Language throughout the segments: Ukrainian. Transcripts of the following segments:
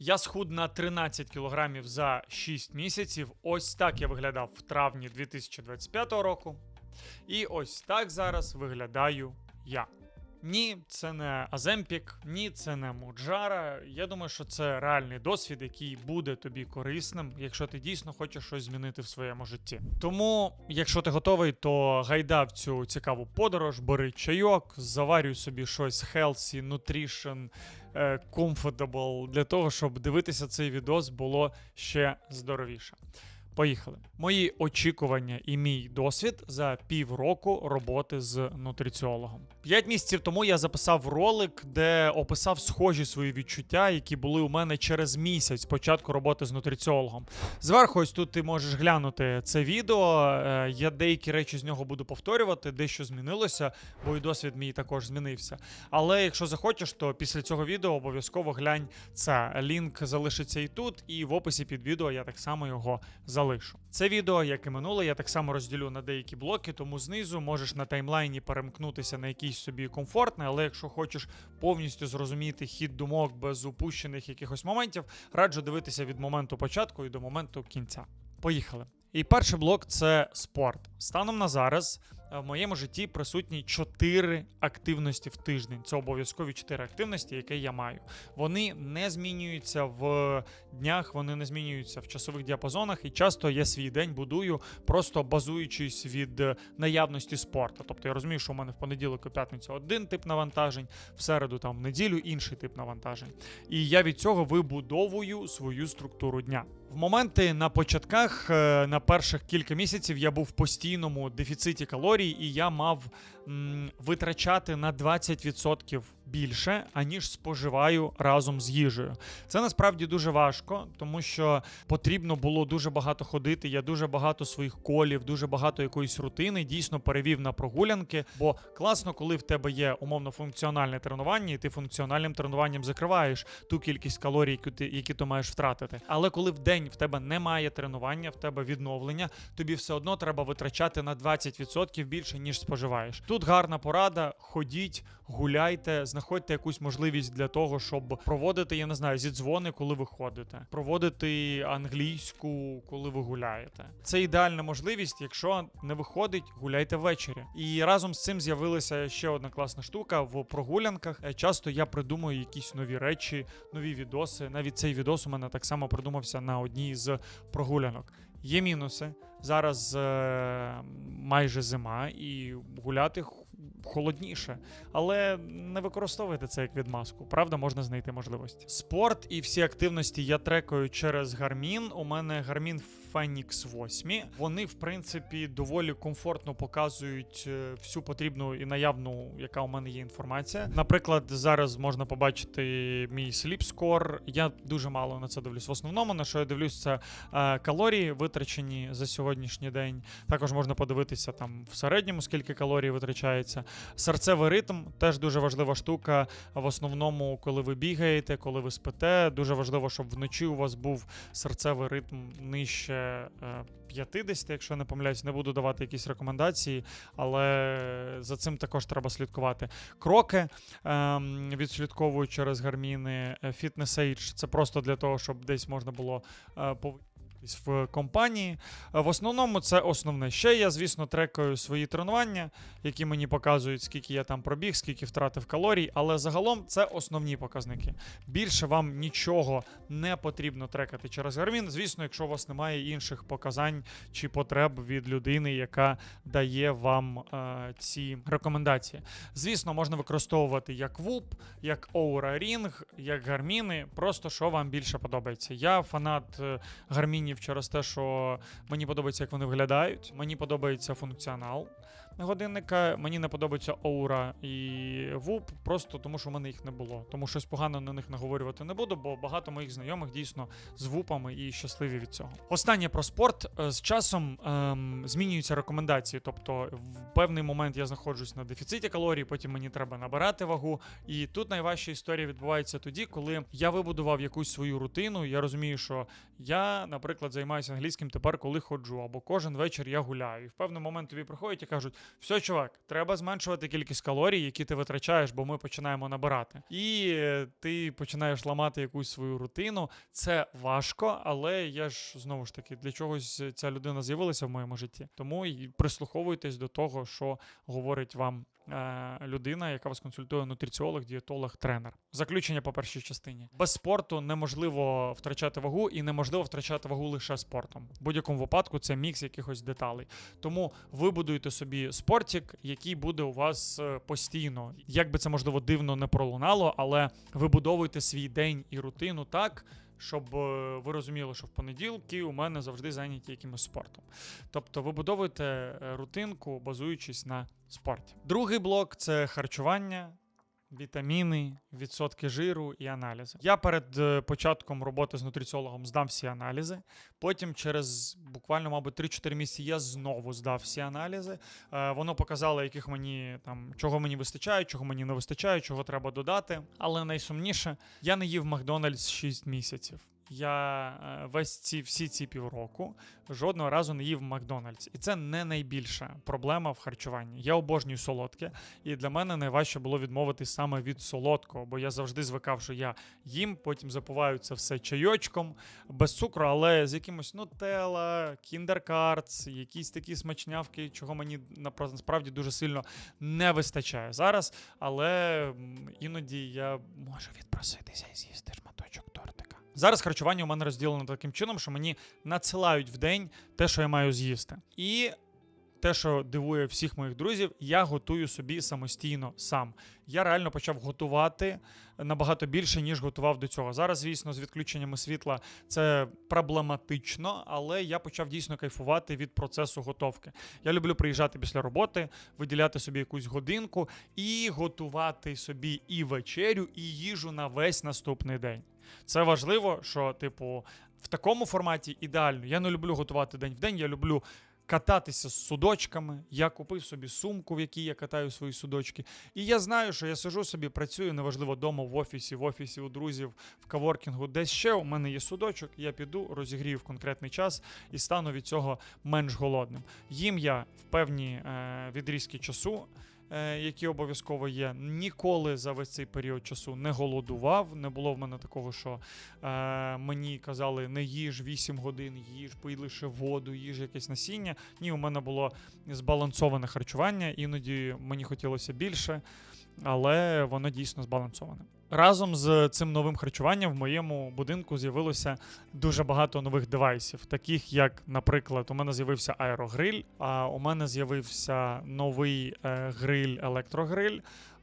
Я схуд на 13 кілограмів за 6 місяців. Ось так я виглядав в травні 2025 року. І ось так зараз виглядаю я. Ні, це не Аземпік, ні, це не Муджара. Я думаю, що це реальний досвід, який буде тобі корисним, якщо ти дійсно хочеш щось змінити в своєму житті. Тому, якщо ти готовий, то гайда в цю цікаву подорож, бери чайок, заварюй собі щось healthy, nutrition, е, comfortable, для того, щоб дивитися цей відос було ще здоровіше. Поїхали. Мої очікування і мій досвід за півроку роботи з нутриціологом. П'ять місяців тому я записав ролик, де описав схожі свої відчуття, які були у мене через місяць початку роботи з нутриціологом. Зверху, ось тут ти можеш глянути це відео. Е, Я деякі речі з нього буду повторювати, дещо змінилося, бо і досвід мій також змінився. Але якщо захочеш, то після цього відео обов'язково глянь це. Лінк залишиться і тут, і в описі під відео я так само його залишу. Це відео, як і минуле, я так само розділю на деякі блоки, тому знизу можеш на таймлайні перемкнутися на якийсь собі комфортний, але якщо хочеш повністю зрозуміти хід думок без упущених якихось моментів, раджу дивитися від моменту початку і до моменту кінця. Поїхали. І перший блок це спорт. Станом на зараз в моєму житті присутні 4 активності в тиждень. Це обов'язкові 4 активності, які я маю. Вони не змінюються в днях, вони не змінюються в часових діапазонах, і часто я свій день будую, просто базуючись від е, наявності спорту. Тобто я розумію, що у мене в понеділок і п'ятницю один тип навантажень, в середу там в неділю інший тип навантажень. І я від цього вибудовую свою структуру дня. В моменти на початках, е, на перших кілька місяців, я був в постійному дефіциті калорій, і я мав м, витрачати на 20% більше, аніж споживаю разом з їжею. Це насправді дуже важко, тому що потрібно було дуже багато ходити. Я дуже багато своїх колів, дуже багато якоїсь рутини дійсно перевів на прогулянки. Бо класно, коли в тебе є умовно функціональне тренування, і ти функціональним тренуванням закриваєш ту кількість калорій, які ти, які ти маєш втратити. Але коли в день в тебе немає тренування, в тебе відновлення, тобі все одно треба витрачати на 20% більше, ніж споживаєш. Тут гарна порада: ходіть, гуляйте, якусь можливість для того, щоб проводити, я не знаю, зідзвони, коли ви ходите, проводити англійську, коли ви гуляєте. Це ідеальна можливість, якщо не виходить, гуляйте ввечері. І разом з цим з'явилася ще одна класна штука в прогулянках. Е, Часто я придумую якісь нові речі, нові відоси. Навіть цей відос у мене так само придумався на одній з прогулянок. Є мінуси. Зараз е, майже зима, і гуляти холодніше. Але не використовуйте це як відмазку. Правда, можна знайти можливості. Спорт і всі активності я трекаю через Garmin. У мене Garmin Phoenix 8. Вони, в принципі, доволі комфортно показують е, всю потрібну і наявну, яка у мене є інформація. Наприклад, зараз можна побачити мій Sleep Score. Я дуже мало на це дивлюсь. В основному на що я дивлюсь, це е, калорії витрачені за сьогоднішній день. Також можна подивитися там в середньому, скільки калорій витрачається. Серцевий ритм теж дуже важлива штука. В основному, коли ви бігаєте, коли ви спите, дуже важливо, щоб вночі у вас був серцевий ритм нижче е, 50, якщо не помиляюсь, не буду давати якісь рекомендації, але за цим також треба слідкувати. Кроки ем, відслідковую через гарміни. Age це просто для того, щоб десь можна було е, пов- в компанії. Е, В основному це основне. Ще я, звісно, трекаю свої тренування, які мені показують, скільки я там пробіг, скільки втратив калорій, але загалом це основні показники. Більше вам нічого не потрібно трекати через Garmin. Звісно, якщо у вас немає інших показань чи потреб від людини, яка дає вам е, ці рекомендації. Звісно, можна використовувати як WUP, як Oura Ring, як гарміни, просто що вам більше подобається. Я фанат е, гармінів через те, що мені подобається, як вони виглядають. Мені подобається функціонал годинника. Мені не подобається Оура і WUP, просто тому що в мене їх не було. Тому щось погано на них наговорювати не буду, бо багато моїх знайомих дійсно з вупами і щасливі від цього. Останнє про спорт Е, з часом ем, змінюються рекомендації. Тобто, в певний момент я знаходжусь на дефіциті калорій, потім мені треба набирати вагу. І тут найважча історія відбувається тоді, коли я вибудував якусь свою рутину. Я розумію, що я, наприклад, займаюся англійським тепер, коли ходжу, або кожен вечір я гуляю. І в певний момент тобі приходять і кажуть: Все, чувак, треба зменшувати кількість калорій, які ти витрачаєш, бо ми починаємо набирати. І ти починаєш ламати якусь свою рутину. Це важко, але я ж знову ж таки для чогось ця людина з'явилася в моєму житті. Тому і прислуховуйтесь до того, що говорить вам людина, яка вас консультує нутриціолог, дієтолог, тренер. Заключення по першій частині. Без спорту неможливо втрачати вагу і неможливо втрачати вагу лише спортом. В будь-якому випадку це мікс якихось деталей. Тому вибудуйте собі спортик, який буде у вас е, постійно. Як би це можливо дивно не пролунало, але вибудовуйте свій день і рутину так. Щоб е, ви розуміли, що в понеділки у мене завжди зайняті якимось спортом. Тобто ви будовуєте рутинку, базуючись на спорті. Другий блок це харчування, вітаміни, відсотки жиру і аналізи. Я перед е, початком роботи з нутриціологом здав всі аналізи. Потім, через буквально, мабуть, 3-4 місяці я знову здав всі аналізи. Е, Воно показало, яких мені там чого мені вистачає, чого мені не вистачає, чого треба додати. Але найсумніше, я не їв Макдональдс 6 місяців. Я е, весь ці всі ці півроку жодного разу не їв Макдональдс. І це не найбільша проблема в харчуванні. Я обожнюю солодке, і для мене найважче було відмовитись саме від солодкого, бо я завжди звикав, що я їм, потім запиваю це все чайочком, без цукру, але з якимось нутелла, кіндеркартс, якісь такі смачнявки, чого мені насправді дуже сильно не вистачає зараз. Але іноді я можу відпроситися і з'їсти шматочок. Зараз харчування у мене розділено таким чином, що мені надсилають в день те, що я маю з'їсти. І те, що дивує всіх моїх друзів, я готую собі самостійно сам. Я реально почав готувати набагато більше, ніж готував до цього. Зараз, звісно, з відключеннями світла це проблематично, але я почав дійсно кайфувати від процесу готовки. Я люблю приїжджати після роботи, виділяти собі якусь годинку і готувати собі і вечерю, і їжу на весь наступний день. Це важливо, що, типу, в такому форматі ідеально. Я не люблю готувати день в день, я люблю кататися з судочками. Я купив собі сумку, в якій я катаю свої судочки. І я знаю, що я сижу собі, працюю, неважливо, вдома, в офісі, в офісі у друзів, в каворкінгу, десь ще у мене є судочок, я піду, розігрію в конкретний час і стану від цього менш голодним. Їм я в певні е, відрізки часу. Е, Які обов'язково є, ніколи за весь цей період часу не голодував. Не було в мене такого, що е, мені казали не їж 8 годин, їж, пий лише воду, їж якесь насіння. Ні, у мене було збалансоване харчування, іноді мені хотілося більше, але воно дійсно збалансоване. Разом з цим новим харчуванням в моєму будинку з'явилося дуже багато нових девайсів, таких як, наприклад, у мене з'явився аерогриль, а у мене з'явився новий е, гриль, електрогриль.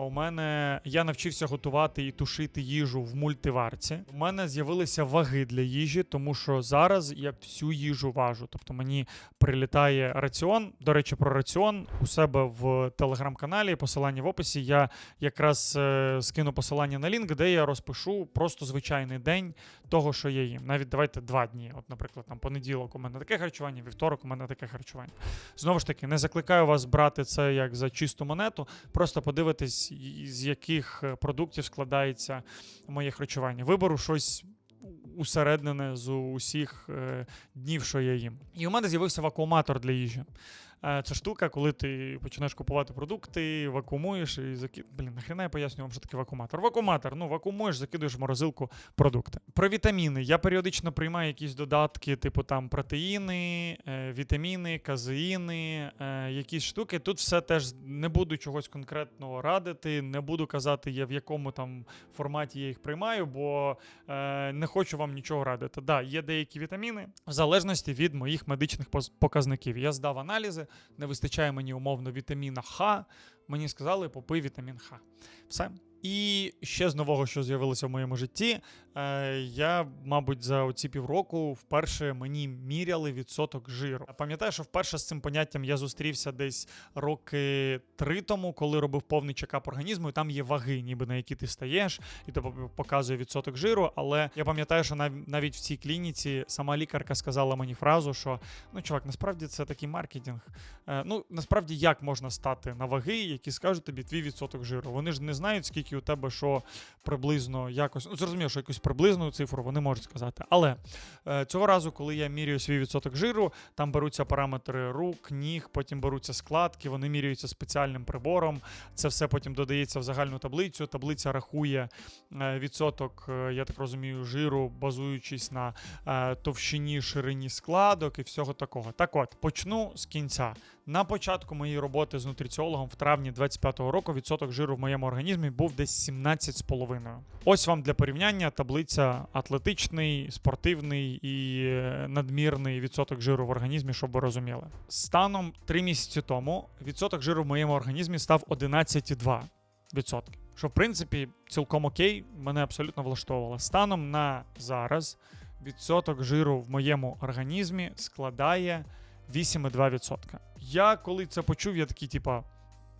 У мене я навчився готувати і тушити їжу в мультиварці. У мене з'явилися ваги для їжі, тому що зараз я всю їжу важу. Тобто мені прилітає раціон. До речі, про раціон у себе в телеграм-каналі, посилання в описі. Я якраз е, скину посилання на лінк, де я розпишу просто звичайний день того, що я їм. Навіть давайте два дні. От, наприклад, там понеділок у мене таке харчування, вівторок у мене таке харчування. Знову ж таки, не закликаю вас брати це як за чисту монету. Просто подивитись, з яких е, продуктів складається моє харчування. Виберу щось усереднене з усіх е, днів, що я їм. І у мене з'явився вакууматор для їжі. Це штука, коли ти починаєш купувати продукти, вакуумуєш і заки... Блін, нахрена я пояснюю вам, що таке вакууматор. Вакууматор, ну вакуумуєш, закидуєш в морозилку продукти. Про вітаміни. Я періодично приймаю якісь додатки, типу там протеїни, е, вітаміни, казеїни, е, якісь штуки. Тут все теж не буду чогось конкретного радити, не буду казати, я в якому там форматі я їх приймаю, бо е, не хочу вам нічого радити. Да, є деякі вітаміни в залежності від моїх медичних показників. Я здав аналізи, не вистачає мені умовно вітаміна Х. Мені сказали, попий вітамін Х. Все. І ще з нового, що з'явилося в моєму житті, я, мабуть, за оці півроку вперше мені міряли відсоток жиру. Пам'ятаю, що вперше з цим поняттям я зустрівся десь роки три тому, коли робив повний чекап організму, і там є ваги, ніби на які ти стаєш, і то показує відсоток жиру. Але я пам'ятаю, що нав- навіть в цій клініці сама лікарка сказала мені фразу, що ну, чувак, насправді це такий маркетинг. Е, ну, насправді, як можна стати на ваги, які скажуть тобі твій відсоток жиру? Вони ж не знають, скільки у тебе що приблизно якось. Ну, зрозуміло, що якусь приблизну цифру вони можуть сказати. Але е, цього разу, коли я міряю свій відсоток жиру, там беруться параметри рук, ніг, потім беруться складки, вони міряються спеціальним прибором. Це все потім додається в загальну таблицю. Таблиця рахує е, відсоток, е, я так розумію, жиру, базуючись на товщині, ширині складок і всього такого. Так от, почну з кінця. На початку моєї роботи з нутриціологом в травні 25-го року відсоток жиру в моєму організмі був десь 17,5. Ось вам для порівняння таблиця атлетичний, спортивний і е, надмірний відсоток жиру в організмі, щоб ви розуміли. Станом 3 місяці тому відсоток жиру в моєму організмі став 11,2 відсотки. Що в принципі цілком окей, мене абсолютно влаштовувало. Станом на зараз відсоток жиру в моєму організмі складає 8,2%. Я коли це почув, я такий, типа,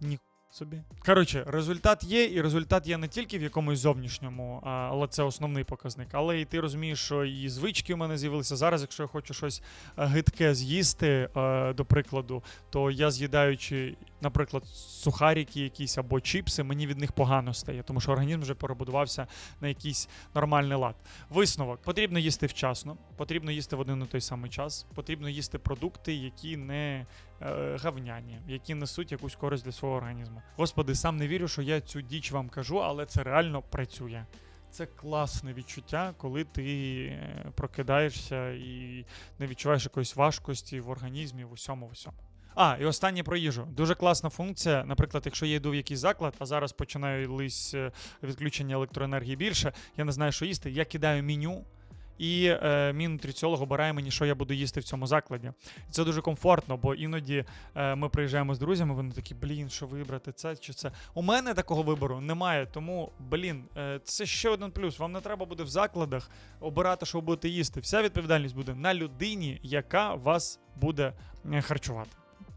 ні. Собі. Коротше, результат є, і результат є не тільки в якомусь зовнішньому, але це основний показник. Але і ти розумієш, що і звички у мене з'явилися зараз. Якщо я хочу щось е, гидке з'їсти, е, до прикладу, то я з'їдаючи, наприклад, сухарики якісь або чіпси, мені від них погано стає, тому що організм вже перебудувався на якийсь нормальний лад. Висновок: потрібно їсти вчасно, потрібно їсти в один і той самий час, потрібно їсти продукти, які не е, гавняні, які несуть якусь користь для свого організму. Господи, сам не вірю, що я цю діч вам кажу, але це реально працює. Це класне відчуття, коли ти е, прокидаєшся і не відчуваєш якоїсь важкості в організмі, в усьому, в усьому. А, і останнє про їжу. Дуже класна функція. Наприклад, якщо я йду в якийсь заклад, а зараз починаюсь е, відключення електроенергії більше, я не знаю, що їсти. Я кидаю меню, і е, мій нутриціолог обирає мені, що я буду їсти в цьому закладі. Це дуже комфортно, бо іноді е, ми приїжджаємо з друзями, вони такі, блін, що вибрати, це чи це. У мене такого вибору немає, тому, блін, е, це ще один плюс. Вам не треба буде в закладах обирати, що ви будете їсти. Вся відповідальність буде на людині, яка вас буде е, харчувати.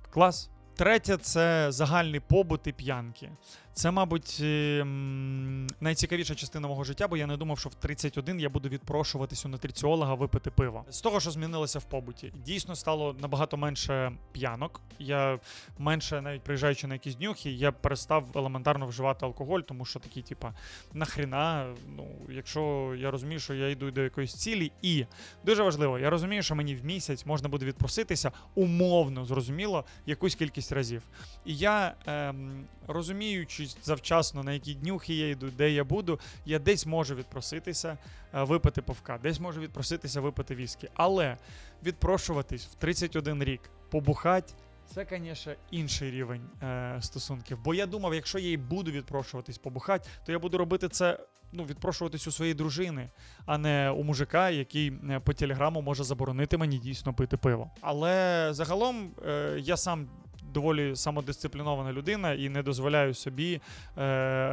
Клас. Третє це загальний побут і п'янки. Це, мабуть, ем, найцікавіша частина мого життя, бо я не думав, що в 31 я буду відпрошуватись у нутриціолога випити пиво. З того, що змінилося в побуті, дійсно стало набагато менше п'янок. Я менше, навіть приїжджаючи на якісь днюхи, я перестав елементарно вживати алкоголь, тому що такий, типа, нахріна, ну, якщо я розумію, що я йду до якоїсь цілі, і дуже важливо, я розумію, що мені в місяць можна буде відпроситися умовно, зрозуміло, якусь кількість разів. І я ем, розуміючи завчасно, на які днюхи я йду, де я буду, я десь можу відпроситися, е, випити пивка, десь можу відпроситися, випити віскі. Але відпрошуватись в 31 рік, побухать. Це, звісно, інший рівень е, стосунків. Бо я думав, якщо я і буду відпрошуватись побухать, то я буду робити це, ну, відпрошуватись у своєї дружини, а не у мужика, який е, по телеграму може заборонити мені дійсно пити пиво. Але загалом е, я сам доволі самодисциплінована людина і не дозволяю собі е,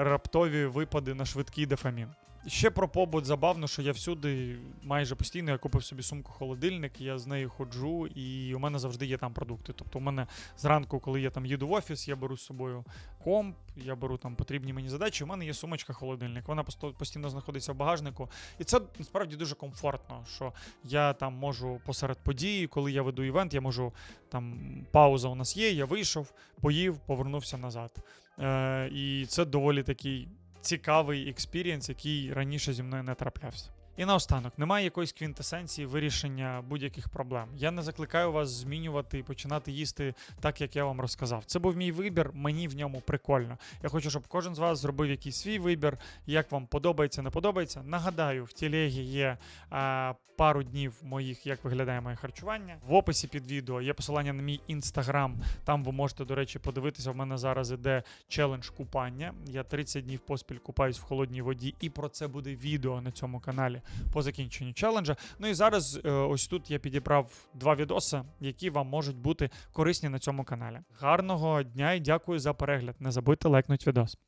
раптові випади на швидкий дофамін. Ще про побут забавно, що я всюди майже постійно я купив собі сумку холодильник, я з нею ходжу, і у мене завжди є там продукти. Тобто, у мене зранку, коли я там їду в офіс, я беру з собою комп, я беру там потрібні мені задачі. У мене є сумочка холодильник. Вона постійно знаходиться в багажнику. І це насправді дуже комфортно, що я там можу посеред події, коли я веду івент, я можу там пауза у нас є, я вийшов, поїв, повернувся назад. Е, і це доволі такий цікавий експірієнс, який раніше зі мною не траплявся. І наостанок, немає якоїсь квінтесенції вирішення будь-яких проблем. Я не закликаю вас змінювати і починати їсти так, як я вам розказав. Це був мій вибір, мені в ньому прикольно. Я хочу, щоб кожен з вас зробив якийсь свій вибір. Як вам подобається, не подобається. Нагадаю, в тілегі є а, пару днів моїх, як виглядає моє харчування. В описі під відео є посилання на мій інстаграм. Там ви можете, до речі, подивитися. В мене зараз іде челендж купання. Я 30 днів поспіль купаюсь в холодній воді, і про це буде відео на цьому каналі по закінченню челенджа. Ну і зараз е, ось тут я підібрав два відоси, які вам можуть бути корисні на цьому каналі. Гарного дня і дякую за перегляд. Не забудьте лайкнути відос.